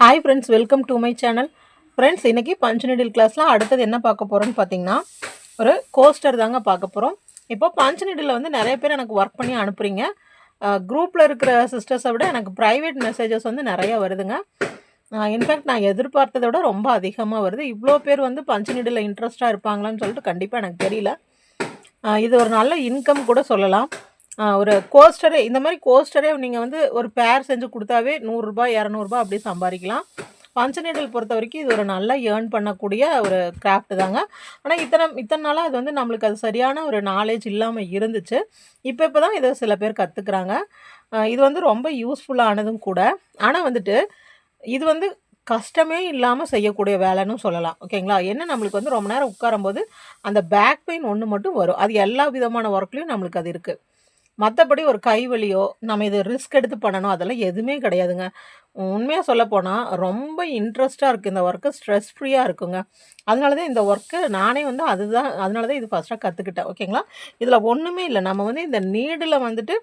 Hi friends welcome to my channel friends இன்றைக்கி பஞ்சு needle கிளாஸில் அடுத்தது என்ன பார்க்க போகிறோன்னு பார்த்தீங்கன்னா ஒரு கோஸ்டர் தாங்க பார்க்க போகிறோம் இப்போ பஞ்சு நீடில் வந்து நிறைய பேர் எனக்கு ஒர்க் பண்ணி அனுப்புகிறீங்க குரூப்பில் இருக்கிற சிஸ்டர்ஸை விட எனக்கு ப்ரைவேட் மெசேஜஸ் வந்து நிறைய வருதுங்க. இன்ஃபேக்ட் நான் எதிர்பார்த்ததை விட ரொம்ப அதிகமாக வருது. இவ்வளோ பேர் வந்து பஞ்சு நீடில் இன்ட்ரெஸ்ட்டாக இருப்பாங்களான்னு சொல்லிட்டு கண்டிப்பாக எனக்கு தெரியல. இது ஒரு நல்ல இன்கம் கூட சொல்லலாம். ஒரு கோஸ்டரே இந்த மாதிரி கோஸ்டரே நீங்கள் வந்து ஒரு பேர் செஞ்சு கொடுத்தாவே நூறுரூபா இரநூறுபா அப்படி சம்பாதிக்கலாம். பஞ்சு நீடல் பொறுத்த வரைக்கும் இது ஒரு நல்லா ஏர்ன் பண்ணக்கூடிய ஒரு கிராஃப்ட் தாங்க. ஆனால் இத்தனை இத்தனை நாளாக அது வந்து நம்மளுக்கு அது சரியான ஒரு நாலேஜ் இல்லாமல் இருந்துச்சு. இப்போ இப்போ தான் இதை சில பேர் கற்றுக்குறாங்க இது வந்து ரொம்ப யூஸ்ஃபுல்லானதும் கூட. ஆனால் வந்துட்டு இது வந்து கஷ்டமே இல்லாமல் செய்யக்கூடிய வேலைன்னு சொல்லலாம். ஓகேங்களா? என்ன நம்மளுக்கு வந்து ரொம்ப நேரம் உட்காரும்போது அந்த பேக் பெயின் ஒன்று மட்டும் வரும். அது எல்லா விதமான ஒர்க்லேயும் நம்மளுக்கு அது இருக்குது மற்றபடி ஒரு கைவலியோ நம்ம இது ரிஸ்க் எடுத்து பண்ணணும் அதெல்லாம் எதுவுமே கிடையாதுங்க. உண்மையாக சொல்லப்போனால் ரொம்ப இன்ட்ரெஸ்ட்டாக இருக்குது இந்த ஒர்க்கு ஸ்ட்ரெஸ் ஃப்ரீயாக இருக்குங்க. அதனால தான் இந்த ஒர்க்கு நானே வந்து அதுதான் அதனால தான் இது ஃபஸ்ட்டாக கற்றுக்கிட்டேன் ஓகேங்களா இதில் ஒன்றுமே இல்லை. நம்ம வந்து இந்த நீடில் வந்துட்டு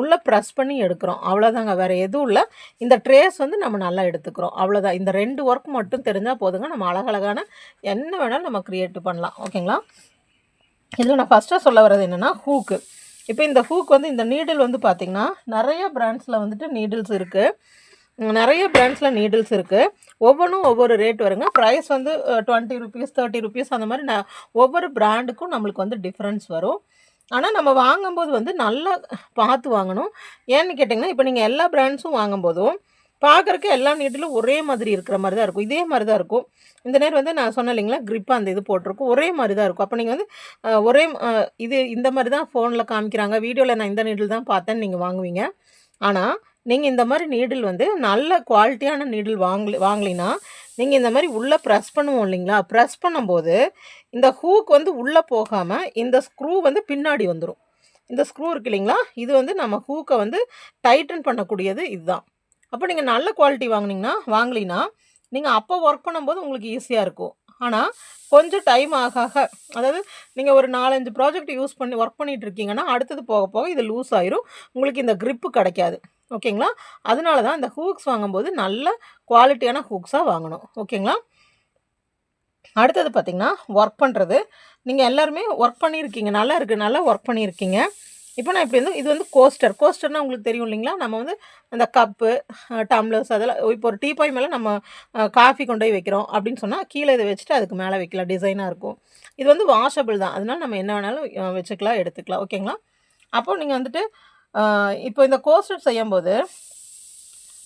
உள்ளே ப்ரெஸ் பண்ணி எடுக்கிறோம். அவ்வளோதாங்க வேறு எதுவும் இல்லை. இந்த ட்ரேஸ் வந்து நம்ம நல்லா எடுத்துக்கிறோம். அவ்வளோதான் இந்த ரெண்டு ஒர்க் மட்டும் தெரிஞ்சால் போதுங்க. நம்ம அழகழகான என்ன வேணாலும் நம்ம க்ரியேட் பண்ணலாம். ஓகேங்களா இதில் நான் ஃபஸ்ட்டாக சொல்ல வர்றது என்னென்னா ஹூக்கு இப்போ இந்த ஹூக் வந்து இந்த நீடில் வந்து பார்த்திங்கன்னா நிறைய பிராண்ட்ஸில் வந்துட்டு நீடில்ஸ் இருக்குது நிறைய பிராண்ட்ஸில் நீடில்ஸ் இருக்குது ஒவ்வொன்றும் ஒவ்வொரு ரேட் வருங்க. ப்ரைஸ் வந்து டுவெண்ட்டி ருபீஸ் தேர்ட்டி ருபீஸ் அந்த மாதிரி நான் ஒவ்வொரு பிராண்டுக்கும் நம்மளுக்கு வந்து டிஃப்ரென்ஸ் வரும். ஆனால் நம்ம வாங்கும்போது வந்து நல்லா பார்த்து வாங்கணும். ஏன்னு கேட்டிங்கன்னா இப்போ நீங்கள் எல்லா பிராண்ட்ஸும் வாங்கும்போதும் பார்க்குறக்கு எல்லா நீட்டிலும் ஒரே மாதிரி இருக்கிற மாதிரி தான் இருக்கும். இதே மாதிரி தான் இருக்கும். இந்த நேரம் வந்து நான் சொன்ன இல்லைங்களா க்ரிப் அந்த இது போட்டிருக்கும். ஒரே மாதிரி தான் இருக்கும். அப்போ நீங்கள் வந்து ஒரே இது இந்த மாதிரி தான் ஃபோனில் காமிக்கிறாங்க. வீடியோவில் நான் இந்த நீடில் தான் பார்த்தேன்னு நீங்கள் வாங்குவீங்க. ஆனால் நீங்கள் இந்த மாதிரி நீடில் வந்து நல்ல குவாலிட்டியான நீடில் வாங்கல வாங்கலினா நீங்கள் இந்த மாதிரி உள்ளே ப்ரெஸ் பண்ணுவோம் இல்லைங்களா? ப்ரெஸ் பண்ணும்போது இந்த ஹூக் வந்து உள்ளே போகாமல் இந்த ஸ்க்ரூ வந்து பின்னாடி வந்துடும் இந்த ஸ்க்ரூ இருக்கு இல்லைங்களா? இது வந்து நம்ம ஹூக்கை வந்து டைட்டன் பண்ணக்கூடியது இதுதான். அப்போ நீங்கள் நல்ல குவாலிட்டி வாங்கினீங்கன்னா வாங்கலினா நீங்கள் அப்போ ஒர்க் பண்ணும்போது உங்களுக்கு ஈஸியாக இருக்கும். ஆனால் கொஞ்சம் டைம் ஆக ஆக அதாவது நீங்கள் ஒரு நாலஞ்சு ப்ராஜெக்ட் யூஸ் பண்ணி ஒர்க் பண்ணிகிட்டு இருக்கீங்கன்னா அடுத்தது போக போக இது லூஸ் ஆயிரும். உங்களுக்கு இந்த க்ரிப்பு கிடைக்காது. ஓகேங்களா? அதனால தான் இந்த ஹூக்ஸ் வாங்கும்போது நல்ல குவாலிட்டியான ஹூக்ஸாக வாங்கணும். ஓகேங்களா? அடுத்தது பார்த்திங்கன்னா ஒர்க் பண்ணுறது நீங்கள் எல்லாருமே ஒர்க் பண்ணியிருக்கீங்க. நல்லா இருக்குது நல்லா ஒர்க் பண்ணியிருக்கீங்க. இப்போ நான் இப்படி வந்து இது வந்து கோஸ்டர் கோஸ்டர்னால் உங்களுக்கு தெரியும் இல்லைங்களா? நம்ம வந்து அந்த கப்பு டம்ளர்ஸ் அதெல்லாம் இப்போ ஒரு டீபாய் மேலே நம்ம காஃபி கொண்டு போய் வைக்கிறோம் அப்படின்னு சொன்னால் கீழே இதை வச்சுட்டு அதுக்கு மேலே வைக்கலாம். டிசைனாக இருக்கும். இது வந்து வாஷபிள் தான். அதனால நம்ம என்ன வேணாலும் வச்சுக்கலாம் எடுத்துக்கலாம். ஓகேங்களா அப்போ நீங்கள் வந்துட்டு இப்போ இந்த கோஸ்டர் செய்யும்போது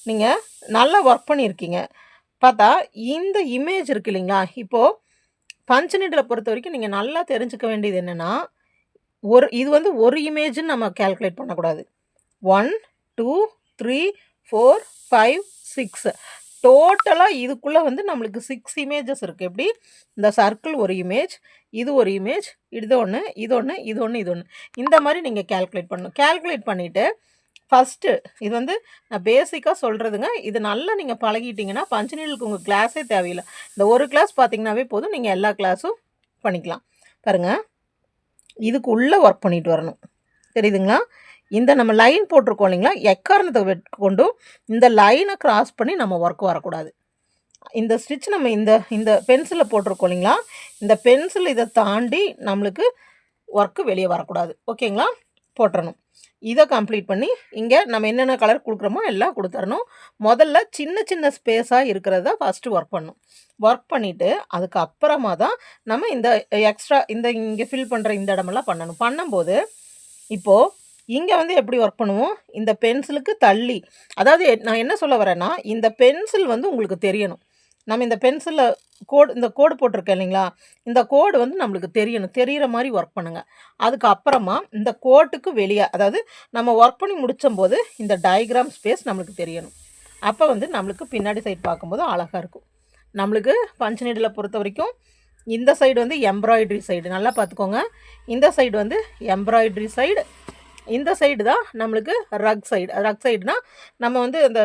நீங்கள் நல்லா ஒர்க் பண்ணியிருக்கீங்க. பார்த்தா இந்த இமேஜ் இருக்கு இல்லைங்களா? இப்போது பஞ்சு பொறுத்த வரைக்கும் நீங்கள் நல்லா தெரிஞ்சுக்க வேண்டியது என்னென்னா ஒரு இது வந்து ஒரு இமேஜ்னு நம்ம கேல்குலேட் பண்ணக்கூடாது. One two three four five six டோட்டலாக இதுக்குள்ளே வந்து நம்மளுக்கு சிக்ஸ் இமேஜஸ் இருக்குது எப்படி? இந்த சர்க்கிள் ஒரு இமேஜ் இது ஒரு இமேஜ் இது ஒன்று இது ஒன்று இது ஒன்று இது ஒன்று இந்த மாதிரி நீங்கள் கால்குலேட் பண்ணணும். கேல்குலேட் பண்ணிவிட்டு ஃபஸ்ட்டு இது வந்து நான் பேசிக்காக சொல்கிறதுங்க இது நல்லா நீங்கள் பழகிட்டீங்கன்னா பஞ்சநீலுக்கு உங்கள் கிளாஸே தேவையில்லை. இந்த ஒரு கிளாஸ் பார்த்தீங்கன்னாவே போதும். நீங்கள் எல்லா கிளாஸும் பண்ணிக்கலாம். பாருங்கள் இதுக்கு உள்ளே ஒர்க் பண்ணிட்டு வரணும். தெரியுதுங்களா? இந்த நம்ம லைன் போட்டிருக்கோம் இல்லைங்களா? எக்காரணத்தை கொண்டும் இந்த லைனை கிராஸ் பண்ணி நம்ம ஒர்க் வரக்கூடாது. இந்த ஸ்டிச் நம்ம இந்த இந்த பென்சிலில் போட்டிருக்கோம் இல்லைங்களா? இந்த பென்சில் இதை தாண்டி நம்மளுக்கு ஒர்க்கு வெளியே வரக்கூடாது. ஓகேங்களா போட்டுறணும். இதை கம்ப்ளீட் பண்ணி இங்கே நம்ம என்னென்ன கலர் கொடுக்குறோமோ எல்லாம் கொடுத்துடணும் முதல்ல சின்ன சின்ன ஸ்பேஸாக இருக்கிறத ஃபஸ்ட்டு ஒர்க் பண்ணணும். ஒர்க் பண்ணிவிட்டு அதுக்கப்புறமா தான் நம்ம இந்த எக்ஸ்ட்ரா இந்த இங்கே ஃபில் பண்ணுற இந்த இடமெல்லாம் பண்ணணும். பண்ணும்போது இப்போது இங்கே வந்து எப்படி ஒர்க் பண்ணுவோம்? இந்த பென்சிலுக்கு தள்ளி. அதாவது எ- நான் என்ன சொல்ல வரேன்னா இந்த பென்சில் வந்து உங்களுக்கு தெரியணும். நம்ம இந்த பென்சிலில் கோடு இந்த கோடு போட்டிருக்கேன் இல்லைங்களா? இந்த கோடு வந்து நம்மளுக்கு தெரியணும். தெரிகிற மாதிரி ஒர்க் பண்ணுங்கள் அதுக்கப்புறமா இந்த கோட்டுக்கு வெளியே அதாவது நம்ம ஒர்க் பண்ணி முடிச்சும்போது இந்த டயக்ராம் ஸ்பேஸ் நம்மளுக்கு தெரியணும். அப்போ வந்து நம்மளுக்கு பின்னாடி சைடு பார்க்கும்போது அழகாக இருக்கும். நம்மளுக்கு பஞ்சு நீடில் பொறுத்த வரைக்கும் இந்த சைடு வந்து எம்ப்ராய்டரி சைடு நல்லா பார்த்துக்கோங்க. இந்த சைடு வந்து எம்ப்ராய்டரி சைடு இந்த சைடு தான் நம்மளுக்கு ரக் சைடு ரக் சைடுனால் நம்ம வந்து இந்த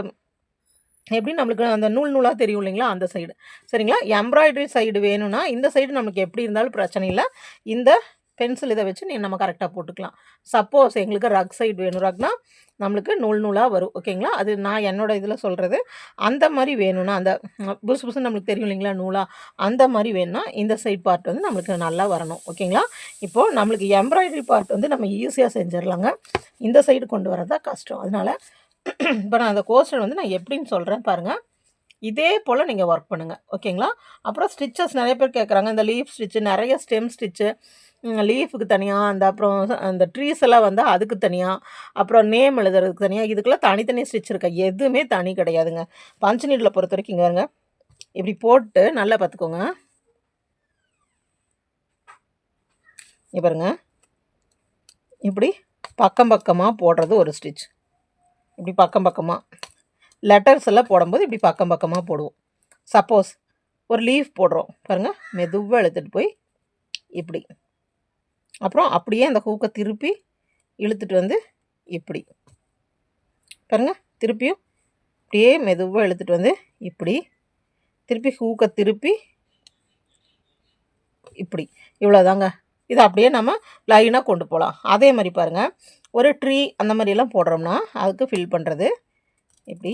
எப்படி நம்மளுக்கு அந்த நூல் நூலாக தெரியும் இல்லைங்களா அந்த சைடு சரிங்களா? எம்ப்ராய்டரி சைடு வேணும்னா இந்த சைடு நமக்கு எப்படி இருந்தாலும் பிரச்சனை இல்லை. இந்த பென்சில் இதை வச்சு நீ நம்ம கரெக்டாக போட்டுக்கலாம். சப்போஸ் எங்களுக்கு ரக் சைடு வேணும். ரக்னா நம்மளுக்கு நூல் நூலாக வரும். ஓகேங்களா? அது நான் என்னோட இதில் சொல்கிறது அந்த மாதிரி வேணும்னா அந்த புதுசு புதுசு நம்மளுக்கு தெரியும் இல்லைங்களா நூலாக அந்த மாதிரி வேணும்னா இந்த சைட் பார்ட் வந்து நம்மளுக்கு நல்லா வரணும். ஓகேங்களா? இப்போது நம்மளுக்கு எம்ப்ராய்டரி பார்ட் வந்து நம்ம ஈஸியாக செஞ்சிடலாங்க. இந்த சைடு கொண்டு வரதான் கஷ்டம். அதனால் இப்போ நான் அந்த கோஸ்டர் வந்து நான் எப்படின்னு சொல்கிறேன் பாருங்கள் இதே போல் நீங்கள் ஒர்க் பண்ணுங்கள் ஓகேங்களா அப்புறம் ஸ்டிச்சஸ் நிறைய பேர் கேட்குறாங்க இந்த லீஃப் ஸ்டிச்சு நிறைய ஸ்டெம் ஸ்டிச்சு லீஃபுக்கு தனியாக அந்த அப்புறம் அந்த ட்ரீஸ் எல்லாம் வந்து அதுக்கு தனியாக அப்புறம் நேம் எழுதுறதுக்கு தனியாக இதுக்கெல்லாம் தனித்தனி ஸ்டிச் இருக்கா? எதுவுமே தனி கிடையாதுங்க. பஞ்சு நீட்டில் பொறுத்த வரைக்கும் இங்கே வருங்க இப்படி போட்டு நல்லா பார்த்துக்கோங்க. இங்க பாருங்க. இப்படி பக்கம் பக்கமாக போடுறது ஒரு ஸ்டிச் இப்படி பக்கம் பக்கமாக லெட்டர்ஸ் எல்லாம் போடும்போது இப்படி பக்கம் பக்கமாக போடுவோம். சப்போஸ் ஒரு லீஃப் போடுறோம். பாருங்கள் மெதுவாக இழுத்துட்டு போய் இப்படி. அப்புறம் அப்படியே அந்த ஹூக்கை திருப்பி இழுத்துட்டு வந்து இப்படி. பாருங்கள் திருப்பியும் அப்படியே மெதுவாக இழுத்துட்டு வந்து இப்படி. திருப்பி ஹூக்கை திருப்பி இப்படி. இவ்வளோதாங்க இதை அப்படியே நம்ம லைனாக கொண்டு போகலாம். அதே மாதிரி பாருங்கள் ஒரு ட்ரீ அந்த மாதிரிலாம் போடுறோம்னா அதுக்கு ஃபில் பண்ணுறது இப்படி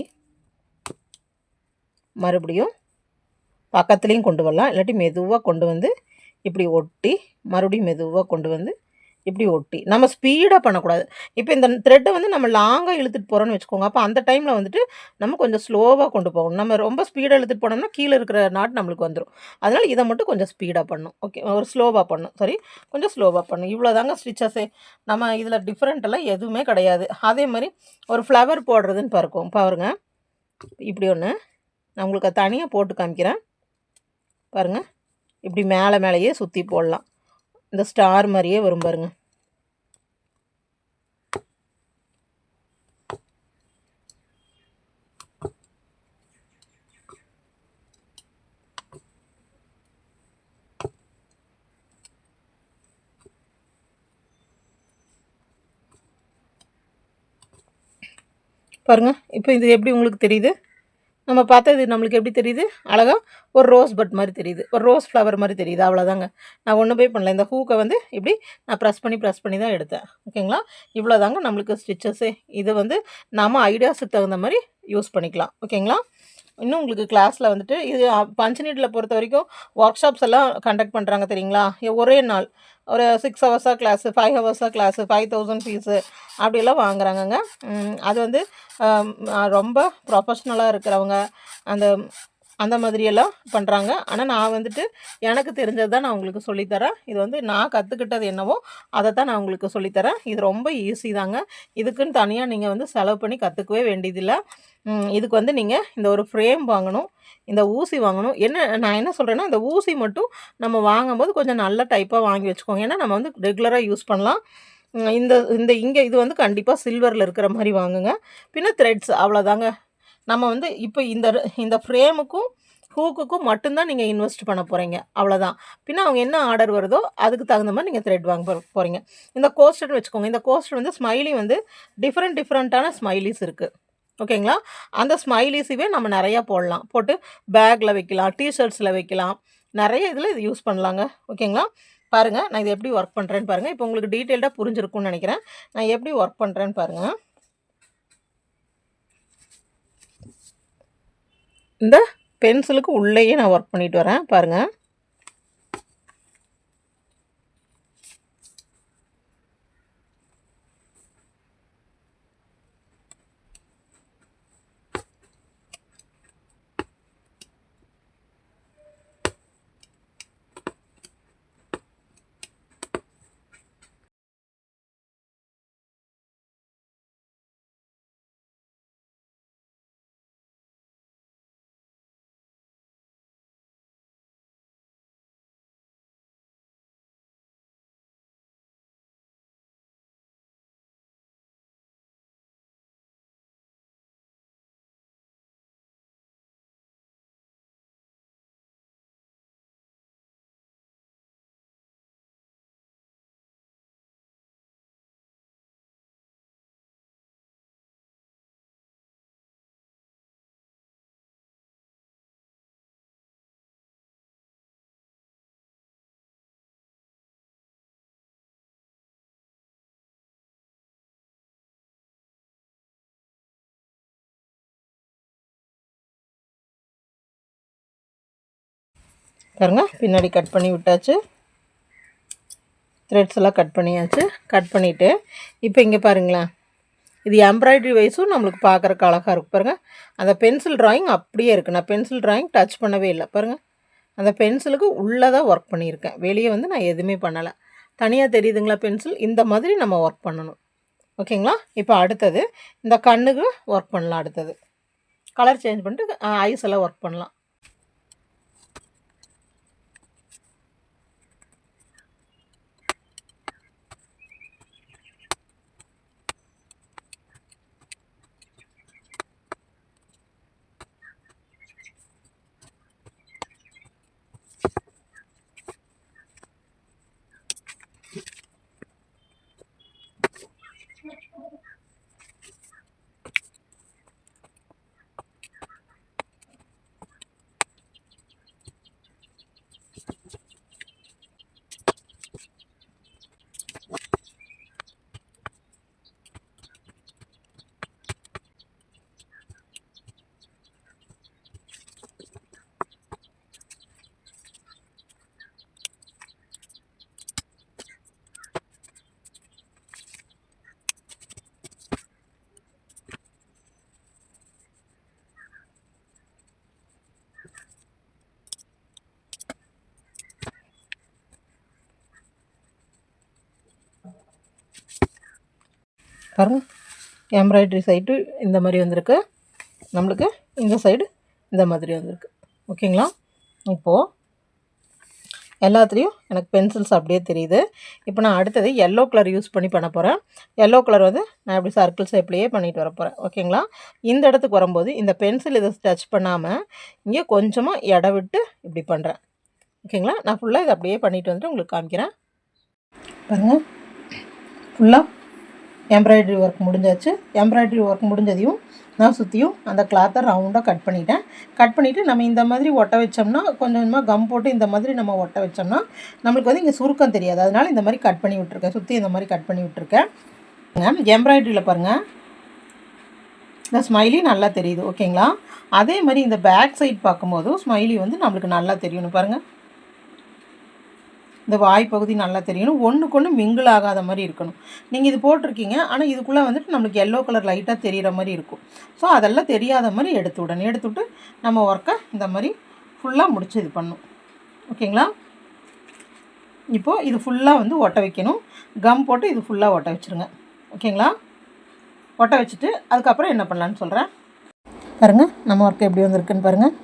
மறுபடியும் பக்கத்துலேயும் கொண்டு வரலாம். இல்லாட்டி மெதுவாக கொண்டு வந்து இப்படி ஒட்டி மறுபடியும் மெதுவாக கொண்டு வந்து இப்படி ஒட்டி? நம்ம ஸ்பீடாக பண்ணக்கூடாது. இப்போ இந்த த்ரெட்டை வந்து நம்ம லாங்காக இழுத்துட்டு போகிறோன்னு வச்சுக்கோங்க. அப்போ அந்த டைமில் வந்துட்டு நம்ம கொஞ்சம் ஸ்லோவாக கொண்டு போகணும். நம்ம ரொம்ப ஸ்பீடாக இழுத்துட்டு போனோம்னா கீழே இருக்கிற நாட் நம்மளுக்கு வந்துடும் அதனால் இதை மட்டும் கொஞ்சம் ஸ்பீடாக பண்ணணும் ஓகே ஒரு ஸ்லோவாக பண்ணணும் சரி கொஞ்சம் ஸ்லோவாக பண்ணும். இவ்வளோ தாங்க ஸ்டிச்சஸே நம்ம இதில் டிஃப்ரெண்ட் எல்லாம் எதுவுமே கிடையாது. அதே மாதிரி ஒரு ஃப்ளவர் போடுறதுன்னு பார்க்கும் பாருங்க. இப்படி ஒன்று நான் உங்களுக்கு தனியாக போட்டு காமிக்கிறேன். பாருங்கள் இப்படி மேலே மேலேயே சுற்றி போடலாம். இந்த ஸ்டார் மாதிரியே வரும் பாருங்க. பாருங்க இப்போ இது எப்படி உங்களுக்கு தெரியுது? நம்ம பார்த்தா இது நம்மளுக்கு எப்படி தெரியுது? அழகாக ஒரு ரோஸ் பட் மாதிரி தெரியுது. ஒரு ரோஸ் ஃப்ளவர் மாதிரி தெரியுது. அவ்வளோதாங்க நான் ஒன்றும் போய் பண்ணல. இந்த ஹூக்கை வந்து இப்படி நான் ப்ரெஸ் பண்ணி ப்ரெஸ் பண்ணி தான் எடுத்தேன். ஓகேங்களா? இவ்வளோதாங்க நம்மளுக்கு ஸ்டிச்சஸ்ஸு இது வந்து நம்ம ஐடியாஸுக்கு தகுந்த மாதிரி யூஸ் பண்ணிக்கலாம். ஓகேங்களா? இன்னும் உங்களுக்கு கிளாஸில் வந்துட்டு இது பஞ்சநீட்டில் பொறுத்த வரைக்கும் ஒர்க் ஷாப்ஸ் எல்லாம் கண்டக்ட் பண்ணுறாங்க தெரியுங்களா? ஒரே நாள். ஒரு சிக்ஸ் ஹவர்ஸாக கிளாஸு ஃபைவ் ஹவர்ஸாக கிளாஸு ஃபைவ் தௌசண்ட் ஃபீஸு அப்படியெல்லாம் வாங்குறாங்கங்க. அது வந்து ரொம்ப ப்ரொஃபஷ்னலாக இருக்கிறவங்க அந்த அந்த மாதிரியெல்லாம் பண்ணுறாங்க ஆனால் நான் வந்துட்டு எனக்கு தெரிஞ்சது தான் நான் உங்களுக்கு சொல்லித்தரேன். இது வந்து நான் கற்றுக்கிட்டது என்னவோ அதை தான் நான் உங்களுக்கு சொல்லித்தரேன். இது ரொம்ப ஈஸி தாங்க. இதுக்குன்னு தனியாக நீங்கள் வந்து செலவு பண்ணி கற்றுக்கவே வேண்டியதில்லை. இதுக்கு வந்து நீங்கள் இந்த ஒரு ஃப்ரேம் வாங்கணும் இந்த ஊசி வாங்கணும். என்ன நான் என்ன சொல்கிறேன்னா இந்த ஊசி மட்டும் நம்ம வாங்கும்போது கொஞ்சம் நல்ல டைப்பாக வாங்கி வச்சுக்கோங்க. ஏன்னா நம்ம வந்து ரெகுலராக யூஸ் பண்ணலாம். இந்த இந்த இங்கே இது வந்து கண்டிப்பாக சில்வரில் இருக்கிற மாதிரி வாங்குங்க. பின்ன த்ரெட்ஸ் அவ்வளோதாங்க நம்ம வந்து இப்போ இந்த இந்த ஃப்ரேமுக்கும் ஹூக்குக்கும் மட்டும்தான் நீங்கள் இன்வெஸ்ட் பண்ண போகிறீங்க அவ்வளோதான் பின்ன அவங்க என்ன ஆர்டர் வருதோ அதுக்கு தகுந்த மாதிரி நீங்கள் த்ரெட் வாங்க போகிறீங்க இந்த கோஸ்டர் வச்சுக்கோங்க. இந்த கோஸ்டர் வந்து ஸ்மைலி வந்து டிஃப்ரெண்ட் டிஃப்ரெண்ட்டான ஸ்மைலிஸ் இருக்குது ஓகேங்களா? அந்த ஸ்மைலிஸுவே நம்ம நிறையா போடலாம். போட்டு பேக்கில் வைக்கலாம் டிஷர்ட்ஸில் வைக்கலாம். நிறைய இதில் இது யூஸ் பண்ணலாங்க. ஓகேங்களா? பாருங்கள் நான் இது எப்படி ஒர்க் பண்ணுறேன்னு பாருங்கள் இப்போ உங்களுக்கு டீட்டெயில்டாக புரிஞ்சிருக்கும்னு நினைக்கிறேன். நான் எப்படி ஒர்க் பண்ணுறேன்னு பாருங்கள் இந்த பென்சிலுக்கு உள்ளேயே நான் ஒர்க் பண்ணிட்டு வரேன். பாருங்கள் பாருங்க பின்னாடி கட் பண்ணி விட்டாச்சு. த்ரெட்ஸ் எல்லாம் கட் பண்ணியாச்சு. கட் பண்ணிவிட்டு இப்போ இங்கே பாருங்களேன். இது எம்ப்ராய்டரி வைஸும் நம்மளுக்கு பார்க்குறக்கு அழகாக இருக்கும் பாருங்கள் அந்த பென்சில் ட்ராயிங் அப்படியே இருக்குது நான் பென்சில் ட்ராயிங் டச் பண்ணவே இல்லை. பாருங்கள் அந்த பென்சிலுக்கு உள்ளே தான் ஒர்க் பண்ணியிருக்கேன். வெளியே வந்து நான் எதுவுமே பண்ணலை. தனியாக தெரியுதுங்களா பென்சில் இந்த மாதிரி நம்ம ஒர்க் பண்ணணும். ஓகேங்களா இப்போ அடுத்தது இந்த கண்ணுக்கு ஒர்க் பண்ணலாம் அடுத்தது. கலர் சேஞ்ச் பண்ணிட்டு ஐஸ் எல்லாம் ஒர்க் பண்ணலாம். பாருங்க. எம்ப்ராய்டரி சைடு இந்த மாதிரி வந்திருக்கு. நம்மளுக்கு இந்த சைடு இந்த மாதிரி வந்திருக்கு. ஓகேங்களா இப்போது எல்லாத்துலேயும் எனக்கு பென்சில்ஸ் அப்படியே தெரியுது. இப்போ நான் அடுத்தது எல்லோ கலர் யூஸ் பண்ணி பண்ண போகிறேன் எல்லோ கலர் வந்து நான் இப்படி சர்க்கிள் ஷேப்லேயே பண்ணிட்டு வர போகிறேன் ஓகேங்களா இந்த இடத்துக்கு வரும்போது இந்த பென்சில் இதை டச் பண்ணாமல் இங்கே கொஞ்சமாக இட விட்டு இப்படி பண்ணுறேன் ஓகேங்களா நான் ஃபுல்லாக இதை அப்படியே பண்ணிட்டு வந்துட்டு உங்களுக்கு காமிக்கிறேன். பாருங்கள் ஃபுல்லாக எம்ப்ராய்டரி ஒர்க் முடிஞ்சாச்சு. எம்ப்ராய்டரி ஒர்க் முடிஞ்சதையும் நான் சுற்றியும் அந்த கிளாத்தை ரவுண்டாக கட் பண்ணிட்டேன். கட் பண்ணிவிட்டு நம்ம இந்த மாதிரி ஒட்ட வச்சோம்னா கொஞ்சம் கொஞ்சமாக கம் போட்டு இந்த மாதிரி நம்ம ஒட்ட வச்சோம்னா நம்மளுக்கு வந்து இங்கே சுருக்கம் தெரியாது. அதனால் இந்த மாதிரி கட் பண்ணி விட்ருக்கேன் சுற்றி இந்த மாதிரி கட் பண்ணி விட்ருக்கேன் எம்ப்ராய்டரியில் பாருங்கள் இந்த ஸ்மைலி நல்லா தெரியுது ஓகேங்களா அதே மாதிரி இந்த பேக் சைட் பார்க்கும்போதும் ஸ்மைலி வந்து நம்மளுக்கு நல்லா தெரியணும் பாருங்கள் இந்த வாய் பகுதி நல்லா தெரியணும். ஒன்றுக்கு ஒன்று மிங்கிள் ஆகாத மாதிரி இருக்கணும். நீங்கள் இது போட்டிருக்கீங்க. ஆனால் இதுக்குள்ளே வந்துட்டு நம்மளுக்கு எல்லோ கலர் லைட்டாக தெரிகிற மாதிரி இருக்கும். ஸோ அதெல்லாம் தெரியாத மாதிரி எடுத்து விடணும். எடுத்துவிட்டு நம்ம ஒர்க்கை இந்த மாதிரி ஃபுல்லாக முடிச்சு இது பண்ணும் ஓகேங்களா இப்போது இது ஃபுல்லாக வந்து ஒட்ட வைக்கணும். கம் போட்டு இது ஃபுல்லாக ஒட்ட வச்சுருங்க. ஓகேங்களா ஒட்ட வச்சுட்டு அதுக்கப்புறம் என்ன பண்ணலான்னு சொல்கிறேன் பாருங்கள் நம்ம ஒர்க் எப்படி வந்திருக்குன்னு பாருங்கள்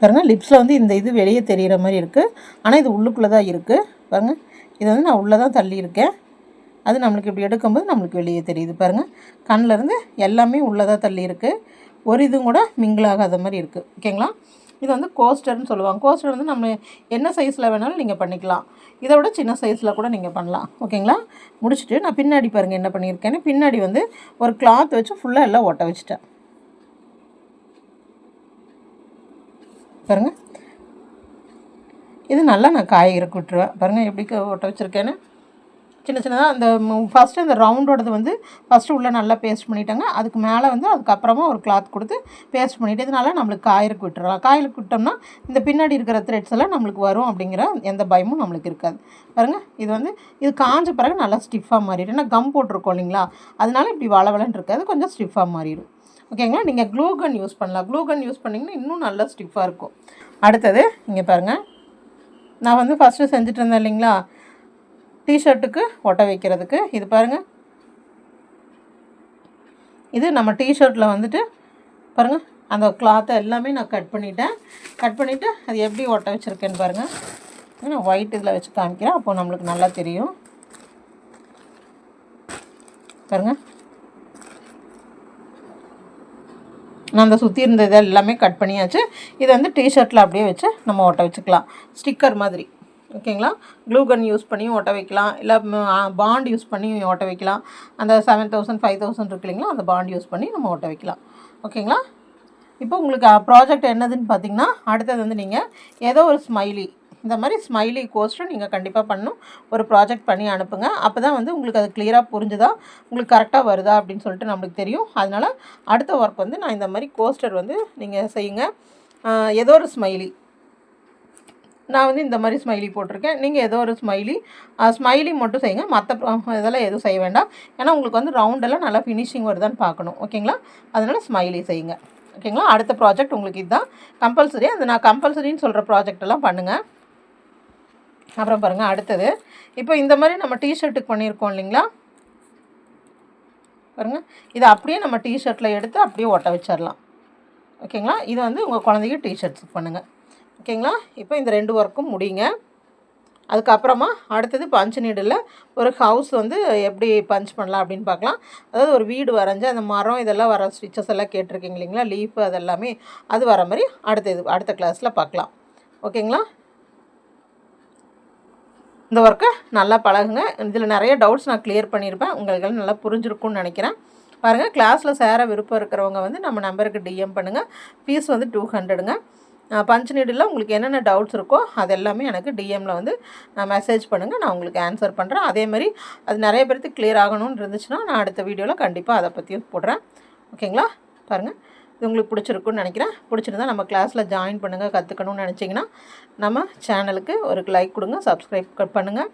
பாருங்கள் லிப்ஸில் வந்து இந்த இது வெளியே தெரிகிற மாதிரி இருக்குது ஆனால் இது உள்ளுக்குள்ளே தான் இருக்குது பாருங்கள் இதை வந்து நான் உள்ளே தான் தள்ளியிருக்கேன். அது நம்மளுக்கு இப்படி எடுக்கும்போது நம்மளுக்கு வெளியே தெரியுது பாருங்கள் கண்ணிலேருந்து எல்லாமே உள்ளே தான் தள்ளியிருக்கு. ஒரு இதுவும் கூட மிங்கிள் ஆகாத மாதிரி இருக்குது ஓகேங்களா இது வந்து கோஸ்டர்னு சொல்லுவாங்க. கோஸ்டர் வந்து நம்ம என்ன சைஸில் வேணாலும் நீங்கள் பண்ணிக்கலாம். இதை விட சின்ன சைஸில் கூட நீங்கள் பண்ணலாம். ஓகேங்களா முடிச்சுட்டு நான் பின்னாடி பாருங்கள் என்ன பண்ணியிருக்கேன்னு. பின்னாடி வந்து ஒரு கிளாத் வச்சு ஃபுல்லாக எல்லாம் ஒட்ட வச்சுட்டேன். பாருங்கள் இது நல்லா நான் காய இறக்கி விட்டுருவேன் பாருங்கள் எப்படி ஒட்ட வச்சுருக்கேன்னு. சின்ன சின்னதாக அந்த ஃபஸ்ட்டு அந்த ரவுண்டோடது வந்து ஃபஸ்ட்டு உள்ளே நல்லா பேஸ்ட் பண்ணிட்டாங்க. அதுக்கு மேலே வந்து அதுக்கப்புறமா ஒரு கிளாத் கொடுத்து பேஸ்ட் பண்ணிவிட்டு இதனால நம்மளுக்கு காயிறக்கு விட்டுறலாம் காயிலுக்கு விட்டோம்னா இந்த பின்னாடி இருக்கிற த்ரெட்ஸ் எல்லாம் நம்மளுக்கு வரும் அப்படிங்கிற எந்த பயமும் நம்மளுக்கு இருக்காது. பாருங்கள் இது வந்து இது காஞ்ச பிறகு நல்லா ஸ்டிஃபாக மாறிடும். ஏன்னா கம் போட்டிருக்கோம் இல்லைங்களா? அதனால இப்படி வளவலன்னு இருக்காது கொஞ்சம் ஸ்டிஃபாக மாறிடும். ஓகேங்களா? நீங்கள் க்ளூகன் யூஸ் பண்ணலாம். க்ளூகன் யூஸ் பண்ணிங்கன்னா இன்னும் நல்லா ஸ்டிஃபாக இருக்கும். அடுத்தது இங்கே பாருங்கள் நான் வந்து ஃபஸ்ட்டு செஞ்சுட்டு இருந்தேன் இல்லைங்களா? டிஷர்ட்டுக்கு ஒட்ட வைக்கிறதுக்கு. இது பாருங்கள் இது நம்ம டிஷர்ட்டில் வந்துட்டு பாருங்கள் அந்த கிளாத்தை எல்லாமே நான் கட் பண்ணிட்டேன். கட் பண்ணிவிட்டு அது எப்படி ஒட்ட வச்சுருக்கேன்னு பாருங்கள் நான் ஒயிட் இதில் வச்சு காமிக்கிறேன். அப்போ நம்மளுக்கு நல்லா தெரியும். பாருங்கள் நான் அந்த சுற்றி இருந்த இதை எல்லாமே கட் பண்ணியாச்சு. இதை வந்து டிஷர்ட்டில் அப்படியே வச்சு நம்ம ஓட்ட வச்சுக்கலாம். ஸ்டிக்கர் மாதிரி. ஓகேங்களா க்ளூ கன் யூஸ் பண்ணியும் ஒட்ட வைக்கலாம். இல்லை பாண்ட் யூஸ் பண்ணி ஓட்ட வைக்கலாம். அந்த செவன் தௌசண்ட் ஃபைவ் தௌசண்ட் இருக்கு இல்லைங்களா? அந்த பாண்ட் யூஸ் பண்ணி நம்ம ஒட்ட வைக்கலாம். ஓகேங்களா இப்போ உங்களுக்கு ப்ராஜெக்ட் என்னதுன்னு பார்த்தீங்கன்னா அடுத்தது வந்து நீங்கள் ஏதோ ஒரு ஸ்மைலி இந்த மாதிரி ஸ்மைலி கோஸ்ட்டும் நீங்கள் கண்டிப்பாக பண்ணணும் ஒரு ப்ராஜெக்ட் பண்ணி அனுப்புங்க. அப்போ தான் வந்து உங்களுக்கு அது கிளியராக புரிஞ்சுதா? உங்களுக்கு கரெக்டாக வருதா? அப்படின்னு சொல்லிட்டு நம்மளுக்கு தெரியும். அதனால் அடுத்த ஒர்க் வந்து நான் இந்த மாதிரி கோஸ்டர் வந்து நீங்கள் செய்யுங்க. ஏதோ ஒரு ஸ்மைலி நான் வந்து இந்த மாதிரி ஸ்மைலி போட்டிருக்கேன். நீங்கள் ஏதோ ஒரு ஸ்மைலி ஸ்மைலி மட்டும் செய்யுங்க. மற்ற இதெல்லாம் எதுவும் செய்ய வேண்டாம். ஏன்னா உங்களுக்கு வந்து ரவுண்டெல்லாம் நல்லா ஃபினிஷிங் வருதான்னு பார்க்கணும். ஓகேங்களா அதனால் ஸ்மைலி செய்யுங்க. ஓகேங்களா அடுத்த ப்ராஜெக்ட் உங்களுக்கு இதுதான். கம்பல்சரி அது நான் கம்பல்சரின்னு சொல்கிற ப்ராஜெக்ட் எல்லாம் பண்ணுங்கள் அப்புறம் பாருங்கள் அடுத்தது. இப்போ இந்த மாதிரி நம்ம டிஷர்ட்டுக்கு பண்ணியிருக்கோம் இல்லைங்களா? பாருங்கள் இதை அப்படியே நம்ம டிஷர்ட்டில் எடுத்து அப்படியே ஒட்ட வச்சிடலாம் ஓகேங்களா? இது வந்து உங்கள் குழந்தைக்கு டிஷர்ட்ஸுக்கு பண்ணுங்கள் ஓகேங்களா? இப்போ இந்த ரெண்டு ஒர்க்கும் முடியுங்க. அதுக்கப்புறமா அடுத்தது பஞ்ச் நீடில் ஒரு ஹவுஸ் வந்து எப்படி பஞ்ச் பண்ணலாம் அப்படின்னு பார்க்கலாம். அதாவது ஒரு வீடு வரைஞ்சி அந்த மரம் இதெல்லாம் வர ஸ்டிச்சஸ் எல்லாம் கேட்டிருக்கீங்க இல்லைங்களா? லீஃப் அதெல்லாமே அது வர மாதிரி அடுத்த இது அடுத்த கிளாஸில் பார்க்கலாம். ஓகேங்களா? இந்த ஒர்க்கை நல்லா பழகுங்க. இதில் நிறைய டவுட்ஸ் நான் கிளியர் பண்ணியிருப்பேன் உங்களுக்கு நல்லா புரிஞ்சிருக்கும்னு நினைக்கிறேன். பாருங்கள் கிளாஸில் சேர விருப்பம் இருக்கிறவங்க வந்து நம்ம நம்பருக்கு டிஎம் பண்ணுங்கள் ஃபீஸ் வந்து டூ ஹண்ட்ரடுங்க பஞ்ச் நீடில் உங்களுக்கு என்னென்ன டவுட்ஸ் இருக்கோ அது எல்லாமே எனக்கு டிஎம்மில் வந்து மெசேஜ் பண்ணுங்கள் நான் உங்களுக்கு ஆன்சர் பண்ணுறேன் அதே மாதிரி அது நிறைய பேருக்கு கிளியர் ஆகணும்னு இருந்துச்சுன்னா நான் அடுத்த வீடியோவில் கண்டிப்பாக அதை பற்றியும் போடுறேன். ஓகேங்களா பாருங்கள் இது உங்களுக்கு பிடிச்சிருக்குன்னு நினைக்கிறேன். பிடிச்சிருந்தா நம்ம கிளாஸில் ஜாயின் பண்ணுங்கள் கற்றுக்கணும்னு நினச்சிங்கன்னா நம்ம சேனலுக்கு ஒரு லைக் கொடுங்க சப்ஸ்கிரைப் பண்ணுங்கள்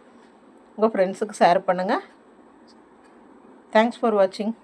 உங்கள் ஃப்ரெண்ட்ஸுக்கு ஷேர் பண்ணுங்கள் தேங்க்ஸ் ஃபார் வாட்சிங்